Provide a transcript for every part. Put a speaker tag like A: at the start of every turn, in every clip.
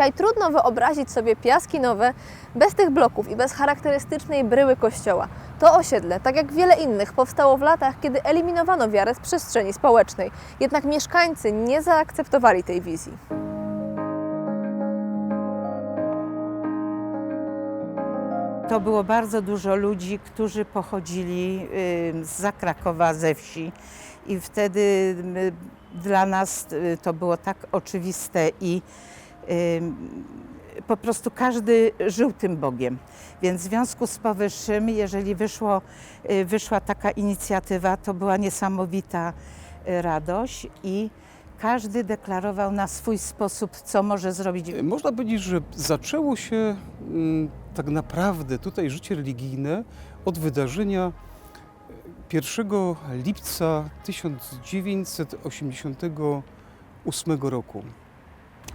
A: Dzisiaj trudno wyobrazić sobie Piaski Nowe bez tych bloków i bez charakterystycznej bryły kościoła. To osiedle, tak jak wiele innych, powstało w latach, kiedy eliminowano wiarę z przestrzeni społecznej. Jednak mieszkańcy nie zaakceptowali tej wizji.
B: To było bardzo dużo ludzi, którzy pochodzili z Krakowa, ze wsi i wtedy dla nas y, to było tak oczywiste i po prostu każdy żył tym Bogiem. Więc w związku z powyższym, jeżeli wyszło, y, wyszła taka inicjatywa, to była niesamowita y, radość i każdy deklarował na swój sposób, co może zrobić
C: Można powiedzieć, że zaczęło się mm, tak naprawdę tutaj życie religijne od wydarzenia 1 lipca 1988 roku,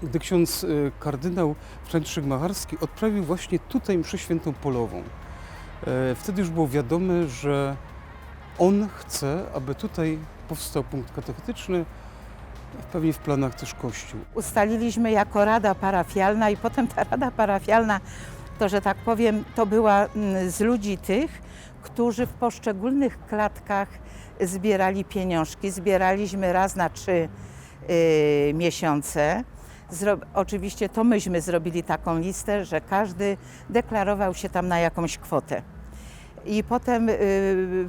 C: gdy ksiądz y, kardynał Franciszek Macharski odprawił właśnie tutaj mszę świętą polową. E, Wtedy już było wiadome, że on chce, aby tutaj powstał punkt katechetyczny, pewnie w planach też kościół.
B: ustaliliśmy jako rada parafialna i potem ta rada parafialna, to że tak powiem, to była mm, z ludzi tych, którzy w poszczególnych klatkach zbierali pieniążki. Zbieraliśmy raz na trzy y, miesiące. Zro, oczywiście to myśmy zrobili taką listę, że każdy deklarował się tam na jakąś kwotę. I potem y,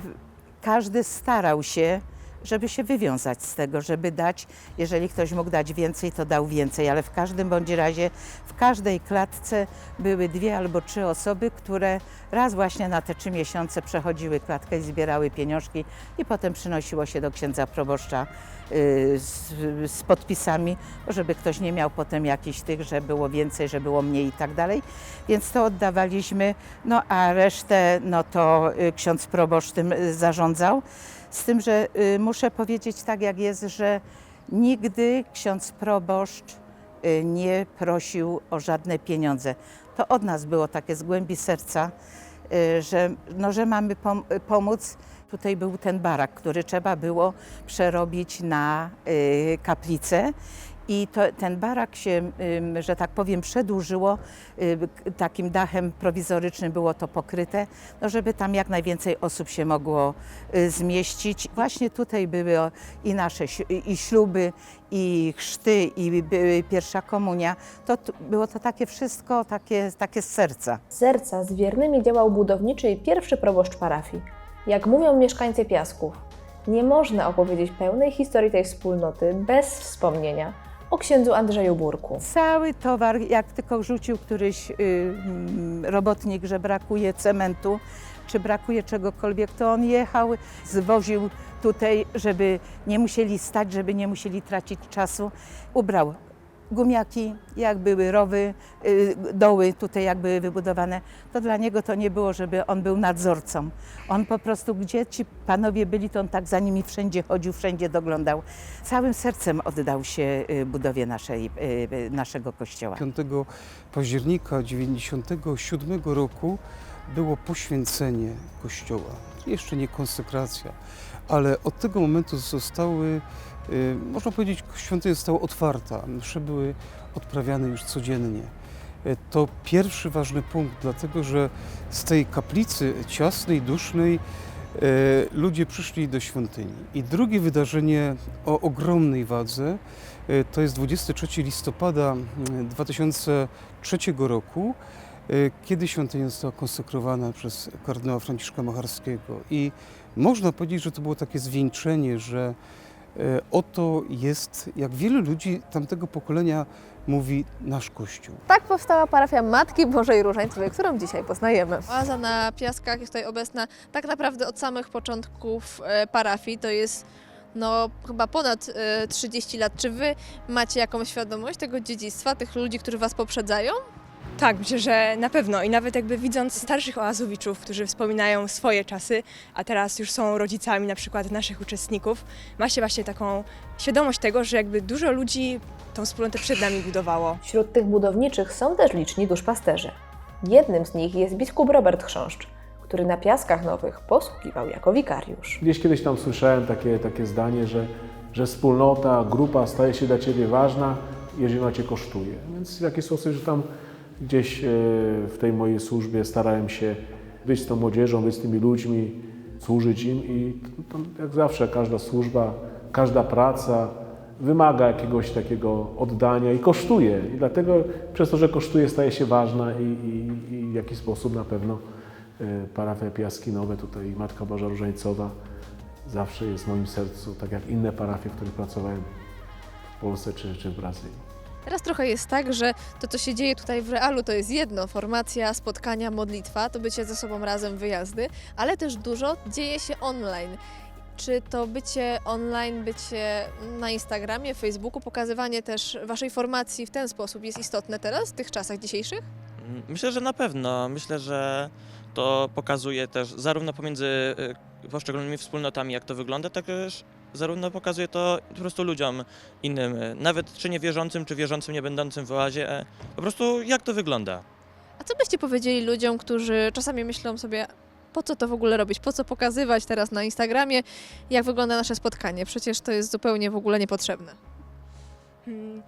B: każdy starał się, żeby się wywiązać z tego, żeby dać, jeżeli ktoś mógł dać więcej, to dał więcej, ale w każdym bądź razie w każdej klatce były dwie albo trzy osoby, które raz właśnie na te trzy miesiące przechodziły klatkę i zbierały pieniążki i potem przynosiło się do księdza proboszcza y, z, z podpisami, żeby ktoś nie miał potem jakichś tych, że było więcej, że było mniej i tak dalej. Więc to oddawaliśmy, no a resztę no to y, ksiądz proboszcz tym y, zarządzał. Z tym, że y, muszę powiedzieć tak jak jest, że nigdy ksiądz proboszcz y, nie prosił o żadne pieniądze. To od nas było takie z głębi serca, y, że, no, że mamy pom- pomóc. Tutaj był ten barak, który trzeba było przerobić na kaplicę. I to, ten barak się, że tak powiem, przedłużyło. Takim dachem prowizorycznym było to pokryte, no żeby tam jak najwięcej osób się mogło y, zmieścić. Właśnie tutaj były i nasze i śluby, i chrzty, i pierwsza komunia. To było to takie wszystko, takie, takie z serca.
A: Z serca z wiernymi działał budowniczy i pierwszy proboszcz parafii. Jak mówią mieszkańcy Piasków, nie można opowiedzieć pełnej historii tej wspólnoty bez wspomnienia o księdzu Andrzeju Burku.
B: Cały towar, jak tylko rzucił któryś y, mm, robotnik, że brakuje cementu, czy brakuje czegokolwiek, to on jechał, zwoził tutaj, żeby nie musieli stać, żeby nie musieli tracić czasu. Ubrał gumiaki, jak były rowy, y, doły tutaj jak były wybudowane, to dla niego to nie było, żeby on był nadzorcą. On po prostu, gdzie ci panowie byli, to on tak za nimi wszędzie chodził, wszędzie doglądał. Całym sercem oddał się y, budowie naszej, y, naszego kościoła.
C: 5 października 1997 roku było poświęcenie kościoła. Jeszcze nie konsekracja, ale od tego momentu zostały, można powiedzieć, świątynia została otwarta. Msze były odprawiane już codziennie. Y, To pierwszy ważny punkt, dlatego że z tej kaplicy ciasnej, dusznej y, ludzie przyszli do świątyni. I drugie wydarzenie o ogromnej wadze y, to jest 23 listopada y, 2003 roku, y, kiedy świątynia została konsekrowana przez kardynała Franciszka Macharskiego. I można powiedzieć, że to było takie zwieńczenie, że y, oto jest, jak wielu ludzi tamtego pokolenia mówi, nasz Kościół.
A: Tak powstała parafia Matki Bożej Różańcowej, którą dzisiaj poznajemy. Oaza na Piaskach jest tutaj obecna tak naprawdę od samych początków e, parafii. To jest no, chyba ponad e, 30 lat. Czy Wy macie jakąś świadomość tego dziedzictwa, tych ludzi, którzy Was poprzedzają?
D: Tak, myślę, że na pewno i nawet jakby widząc starszych oazowiczów, którzy wspominają swoje czasy, a teraz już są rodzicami na przykład naszych uczestników, ma się właśnie taką świadomość tego, że jakby dużo ludzi tą wspólnotę przed nami budowało.
A: Wśród tych budowniczych są też liczni duszpasterze. Jednym z nich jest biskup Robert Chrząszcz, który na Piaskach Nowych posługiwał jako wikariusz.
E: Gdzieś kiedyś tam słyszałem takie, takie zdanie, że, że wspólnota, grupa staje się dla Ciebie ważna, jeżeli macie kosztuje. Więc w jakiś sposób, że tam gdzieś e, w tej mojej służbie starałem się być z tą młodzieżą, być z tymi ludźmi, służyć im i to, jak zawsze każda służba, każda praca wymaga jakiegoś takiego oddania i kosztuje. I dlatego przez to, że kosztuje staje się ważna i, i, i w jakiś sposób na pewno e, parafia Piaskinowe, tutaj Matka Boża Różańcowa zawsze jest w moim sercu, tak jak inne parafie, w których pracowałem w Polsce czy, czy w Brazylii.
A: Teraz trochę jest tak, że to, co się dzieje tutaj w realu, to jest jedno: formacja, spotkania, modlitwa, to bycie ze sobą razem, wyjazdy, ale też dużo dzieje się online. Czy to bycie online, bycie na Instagramie, Facebooku, pokazywanie też Waszej formacji w ten sposób jest istotne teraz, w tych czasach dzisiejszych?
F: Mm, Myślę, że na pewno. Myślę, że to pokazuje też zarówno pomiędzy y, poszczególnymi wspólnotami, jak to wygląda, tak też zarówno pokazuje to po prostu ludziom innym, nawet czy niewierzącym, czy wierzącym, nie będącym w oazie, po prostu jak to wygląda.
A: A co byście powiedzieli ludziom, którzy czasami myślą sobie, po co to w ogóle robić, po co pokazywać teraz na Instagramie, jak wygląda nasze spotkanie? Przecież to jest zupełnie w ogóle niepotrzebne.
D: Hmm,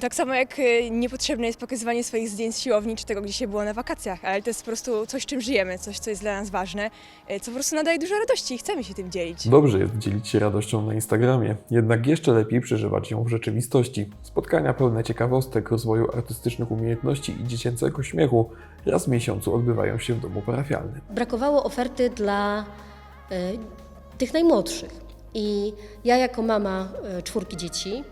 D: Tak samo jak y, niepotrzebne jest pokazywanie swoich zdjęć z siłowni czy tego, gdzie się było na wakacjach, ale to jest po prostu coś, czym żyjemy, coś, co jest dla nas ważne, y, co po prostu nadaje dużo radości i chcemy się tym dzielić.
G: Dobrze jest dzielić się radością na Instagramie, jednak jeszcze lepiej przeżywać ją w rzeczywistości. Spotkania pełne ciekawostek, rozwoju artystycznych umiejętności i dziecięcego śmiechu raz w miesiącu odbywają się w domu parafialnym.
H: brakowało oferty dla e, tych najmłodszych. I ja jako mama e, czwórki dzieci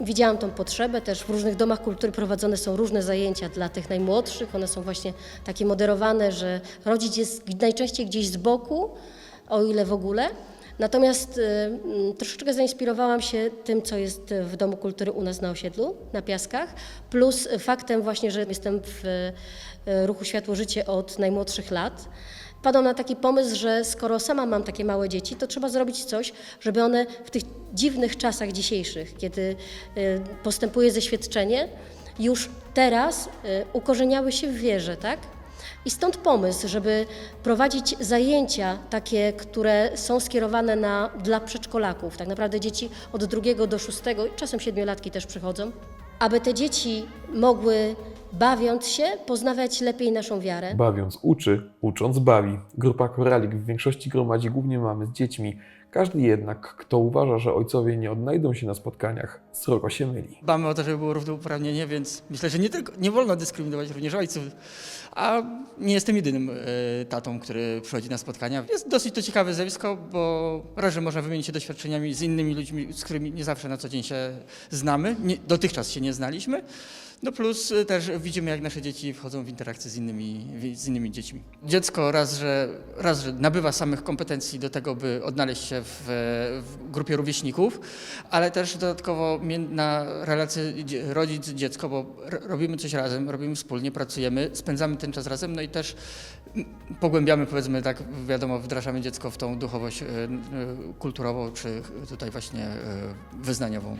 H: widziałam tą potrzebę. Też w różnych domach kultury prowadzone są różne zajęcia dla tych najmłodszych. One są właśnie takie moderowane, że rodzic jest najczęściej gdzieś z boku, o ile w ogóle. Natomiast e, troszeczkę zainspirowałam się tym, co jest w Domu Kultury u nas na osiedlu, na Piaskach, plus faktem właśnie, że jestem w e, ruchu Światło Życie od najmłodszych lat. Padał na taki pomysł, że skoro sama mam takie małe dzieci, to trzeba zrobić coś, żeby one w tych dziwnych czasach dzisiejszych, kiedy e, postępuje zeświadczenie, już teraz e, ukorzeniały się w wierze, tak? I stąd pomysł, żeby prowadzić zajęcia takie, które są skierowane na, dla przedszkolaków, tak naprawdę dzieci od drugiego do szóstego, czasem siedmiolatki też przychodzą, aby te dzieci mogły, bawiąc się, poznawać lepiej naszą wiarę.
G: Bawiąc uczy, ucząc bawi. Grupa Koralik w większości gromadzi głównie mamy z dziećmi. Każdy jednak, kto uważa, że ojcowie nie odnajdą się na spotkaniach, srogo się myli.
I: Dbamy o to, żeby było równouprawnienie, więc myślę, że nie, tylko, nie wolno dyskryminować również ojców. A nie jestem jedynym e, tatą, który przychodzi na spotkania. Jest dosyć to ciekawe zjawisko, bo raz, że można wymienić się doświadczeniami z innymi ludźmi, z którymi nie zawsze na co dzień się znamy, nie, dotychczas się nie znaliśmy. No plus e, też widzimy, jak nasze dzieci wchodzą w interakcję z innymi, z innymi dziećmi. Dziecko raz że, raz, że nabywa samych kompetencji do tego, by odnaleźć się w, w grupie rówieśników, ale też dodatkowo na relację dzie- rodzic-dziecko, bo robimy coś razem, robimy wspólnie, pracujemy, spędzamy ten czas razem, no i też pogłębiamy, powiedzmy tak, wiadomo, wdrażamy dziecko w tą duchowość e, e, kulturową, czy tutaj właśnie wyznaniową.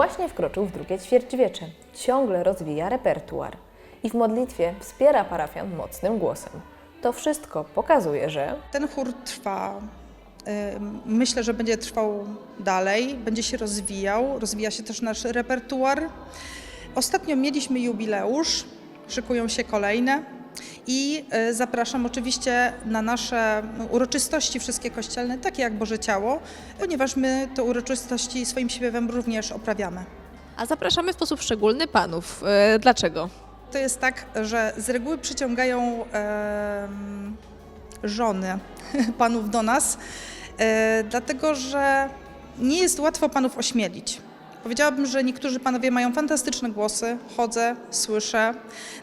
J: Właśnie wkroczył w drugie ćwierćwiecze. Ciągle rozwija repertuar i w modlitwie wspiera parafian mocnym głosem. To wszystko pokazuje, że
K: Ten chór trwa. Myślę, że będzie trwał dalej, będzie się rozwijał. Rozwija się też nasz repertuar. Ostatnio mieliśmy jubileusz, szykują się kolejne. I y, zapraszam oczywiście na nasze uroczystości wszystkie kościelne, takie jak Boże Ciało, ponieważ my te uroczystości swoim śpiewem również oprawiamy.
A: A zapraszamy w sposób szczególny panów. E, Dlaczego?
K: To jest tak, że z reguły przyciągają em, żony panów do nas, e, dlatego że nie jest łatwo panów ośmielić. Powiedziałabym, że niektórzy panowie mają fantastyczne głosy, chodzę, słyszę,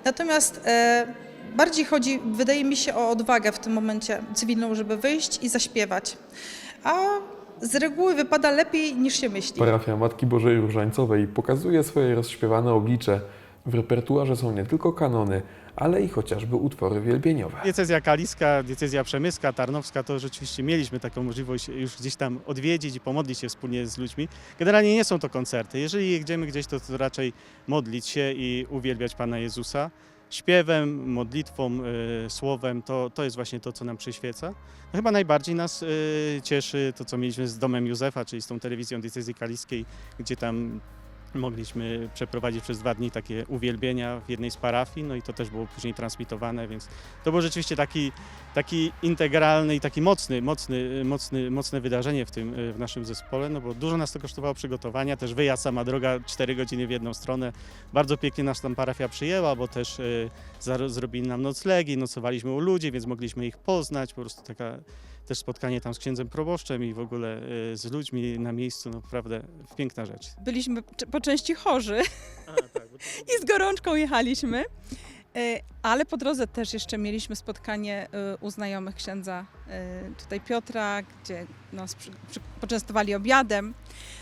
K: natomiast e, bardziej chodzi, wydaje mi się, o odwagę w tym momencie cywilną, żeby wyjść i zaśpiewać. A z reguły wypada lepiej niż się myśli.
G: Parafia Matki Bożej Różańcowej pokazuje swoje rozśpiewane oblicze. W repertuarze są nie tylko kanony, ale i chociażby utwory wielbieniowe.
L: Diecezja kaliska, diecezja przemyska, tarnowska, to rzeczywiście mieliśmy taką możliwość już gdzieś tam odwiedzić i pomodlić się wspólnie z ludźmi. Generalnie nie są to koncerty. Jeżeli jedziemy gdzieś, to, to raczej modlić się i uwielbiać Pana Jezusa. Śpiewem, modlitwą, y, słowem, to, to jest właśnie to, co nam przyświeca. No chyba najbardziej nas y, cieszy to, co mieliśmy z Domem Józefa, czyli z tą telewizją diecezji kaliskiej, gdzie tam mogliśmy przeprowadzić przez dwa dni takie uwielbienia w jednej z parafii, no i to też było później transmitowane, więc to był rzeczywiście taki, taki integralny i taki mocny, mocny, mocny, mocne wydarzenie w tym, w naszym zespole, no bo dużo nas to kosztowało przygotowania, też wyjazd, sama droga, 4 godziny w jedną stronę. Bardzo pięknie nas tam parafia przyjęła, bo też y, zrobili nam noclegi, nocowaliśmy u ludzi, więc mogliśmy ich poznać, po prostu taka też spotkanie tam z księdzem proboszczem i w ogóle y, z ludźmi na miejscu, no naprawdę piękna rzecz.
K: Byliśmy po części chorzy i z gorączką jechaliśmy. E, Ale po drodze też jeszcze mieliśmy spotkanie e, u znajomych księdza e, tutaj Piotra, gdzie nas poczęstowali obiadem.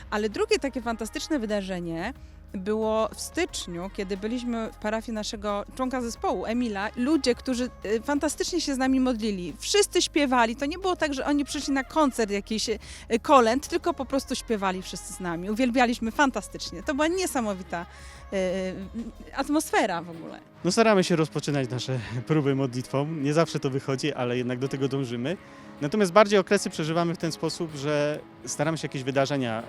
K: Ale drugie takie fantastyczne wydarzenie było w styczniu, kiedy byliśmy w parafii naszego członka zespołu, Emila. Ludzie, którzy e, fantastycznie się z nami modlili. Wszyscy śpiewali. To nie było tak, że oni przyszli na koncert jakiś e, kolęd, tylko po prostu śpiewali wszyscy z nami. Uwielbialiśmy fantastycznie. To była niesamowita e, atmosfera w ogóle.
L: No staramy się rozpoczynać nasze próby modlitwą. Nie zawsze to wychodzi, ale jednak do tego dążymy. Natomiast bardziej okresy przeżywamy w ten sposób, że staramy się jakieś wydarzenia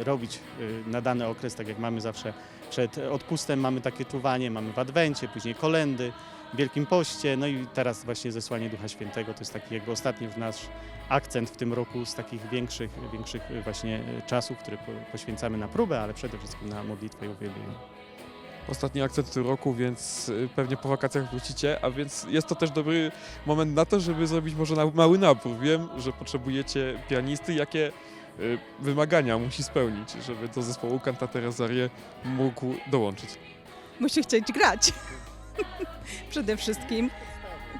L: e, robić e, na dany okres, tak jak mamy zawsze przed odpustem, mamy takie czuwanie, mamy w Adwencie, później kolendy, Wielkim Poście, no i teraz właśnie zesłanie Ducha Świętego. To jest taki jakby ostatni już nasz akcent w tym roku z takich większych, większych właśnie e, czasów, które po- poświęcamy na próbę, ale przede wszystkim na modlitwę i uwielbienie.
G: Ostatni akcent w tym roku, więc y, pewnie po wakacjach wrócicie, a więc jest to też dobry moment na to, żeby zrobić może mały nabór. Wiem, że potrzebujecie pianisty. Jakie y, wymagania musi spełnić, żeby do zespołu Canta Teresarie mógł dołączyć?
K: Musi chcieć grać. Przede wszystkim.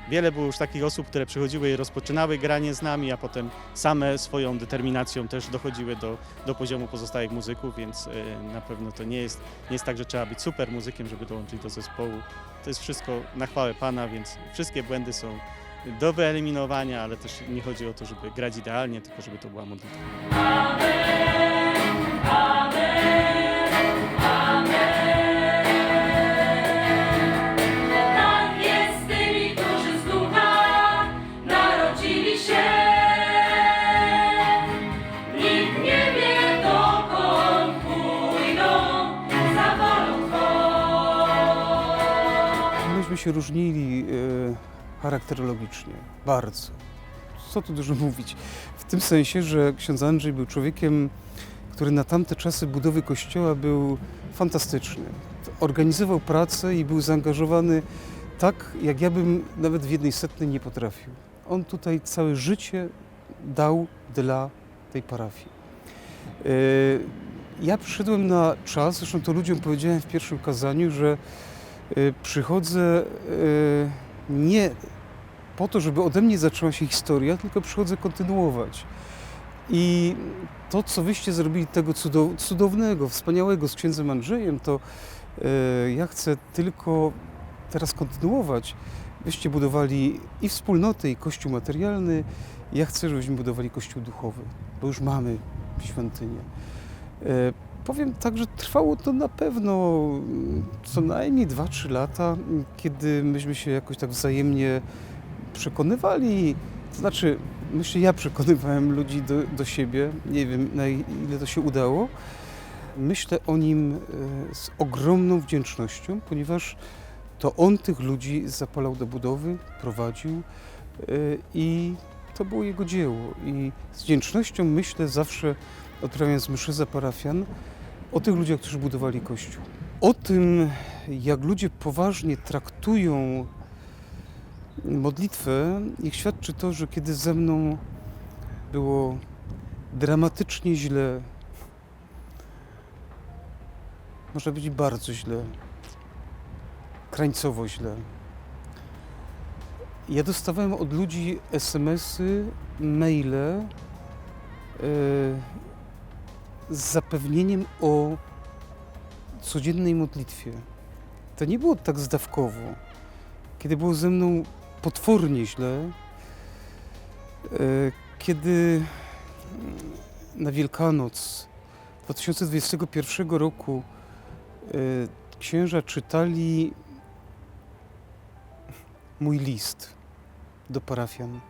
L: Wiele było już takich osób, które przychodziły i rozpoczynały granie z nami, a potem same swoją determinacją też dochodziły do, do poziomu pozostałych muzyków, więc y, na pewno to nie jest, nie jest tak, że trzeba być super muzykiem, żeby dołączyć do zespołu. To jest wszystko na chwałę Pana, więc wszystkie błędy są do wyeliminowania, ale też nie chodzi o to, żeby grać idealnie, tylko żeby to była modlitwa.
M: Się
C: różnili e, charakterologicznie, bardzo. Co tu dużo mówić. W tym sensie, że ksiądz Andrzej był człowiekiem, który na tamte czasy budowy kościoła był fantastyczny. Organizował pracę i był zaangażowany tak, jak ja bym nawet w jednej setnej nie potrafił. On tutaj całe życie dał dla tej parafii. E, Ja przyszedłem na czas, zresztą to ludziom powiedziałem w pierwszym kazaniu, że przychodzę e, nie po to, żeby ode mnie zaczęła się historia, tylko przychodzę kontynuować. I to, co wyście zrobili tego cudow- cudownego, wspaniałego z księdzem Andrzejem, to e, ja chcę tylko teraz kontynuować. Wyście budowali i wspólnotę, i kościół materialny. Ja chcę, żebyśmy budowali kościół duchowy, bo już mamy świątynię. Powiem tak, że trwało to na pewno mm, co najmniej 2-3 lata, kiedy myśmy się jakoś tak wzajemnie przekonywali. To znaczy, myślę, ja przekonywałem ludzi do, do siebie. Nie wiem, na ile to się udało. Myślę o nim e, z ogromną wdzięcznością, ponieważ to on tych ludzi zapalał do budowy, prowadził e, i to było jego dzieło. I z wdzięcznością myślę zawsze, odprawiając mszy za parafian, o tych ludziach, którzy budowali Kościół. O tym, jak ludzie poważnie traktują modlitwę, niech świadczy to, że kiedy ze mną było dramatycznie źle, można powiedzieć bardzo źle, krańcowo źle. Ja dostawałem od ludzi SMS-y, maile e, z zapewnieniem o codziennej modlitwie. To nie było tak zdawkowo. Kiedy było ze mną potwornie źle, e, kiedy mm, na Wielkanoc 2021 roku e, księża czytali mój list do parafian,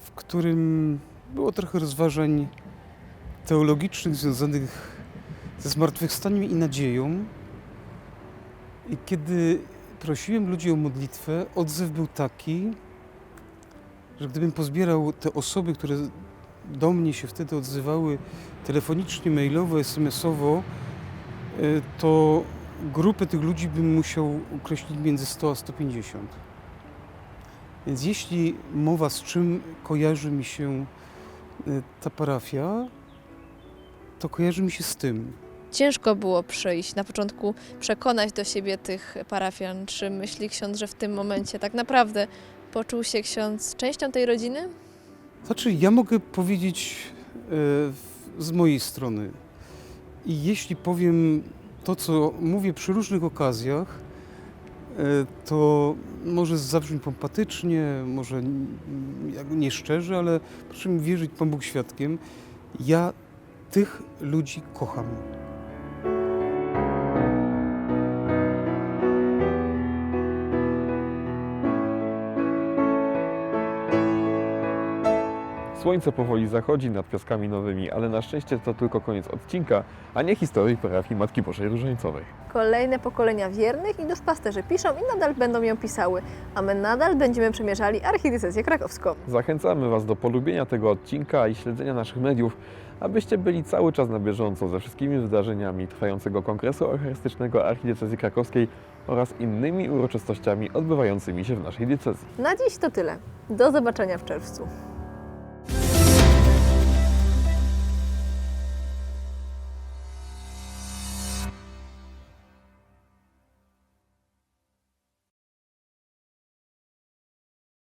C: w którym było trochę rozważań teologicznych związanych ze zmartwychwstaniem i nadzieją. I kiedy prosiłem ludzi o modlitwę, odzew był taki, że gdybym pozbierał te osoby, które do mnie się wtedy odzywały telefonicznie, mailowo, SMS-owo, y, to grupę tych ludzi bym musiał określić między 100 a 150. Więc jeśli mowa z czym kojarzy mi się y, ta parafia, to kojarzy mi się z tym.
A: Ciężko było przyjść, na początku przekonać do siebie tych parafian. Czy myśli ksiądz, że w tym momencie tak naprawdę poczuł się ksiądz częścią tej rodziny?
C: Znaczy, ja mogę powiedzieć e, z mojej strony. I jeśli powiem to, co mówię przy różnych okazjach, e, to może zabrzmi pompatycznie, może nieszczerze, ale proszę mi wierzyć, Pan Bóg świadkiem, ja tych ludzi kocham.
G: Słońce powoli zachodzi nad Piaskami Nowymi, ale na szczęście to tylko koniec odcinka, a nie historii parafii Matki Bożej Różańcowej.
A: Kolejne pokolenia wiernych i duszpasterze piszą i nadal będą ją pisały, a my nadal będziemy przemierzali archidiecezję krakowską.
G: Zachęcamy Was do polubienia tego odcinka i śledzenia naszych mediów, abyście byli cały czas na bieżąco ze wszystkimi wydarzeniami trwającego Kongresu Eucharystycznego Archidiecezji Krakowskiej oraz innymi uroczystościami odbywającymi się w naszej diecezji.
A: Na dziś to tyle. Do zobaczenia w czerwcu.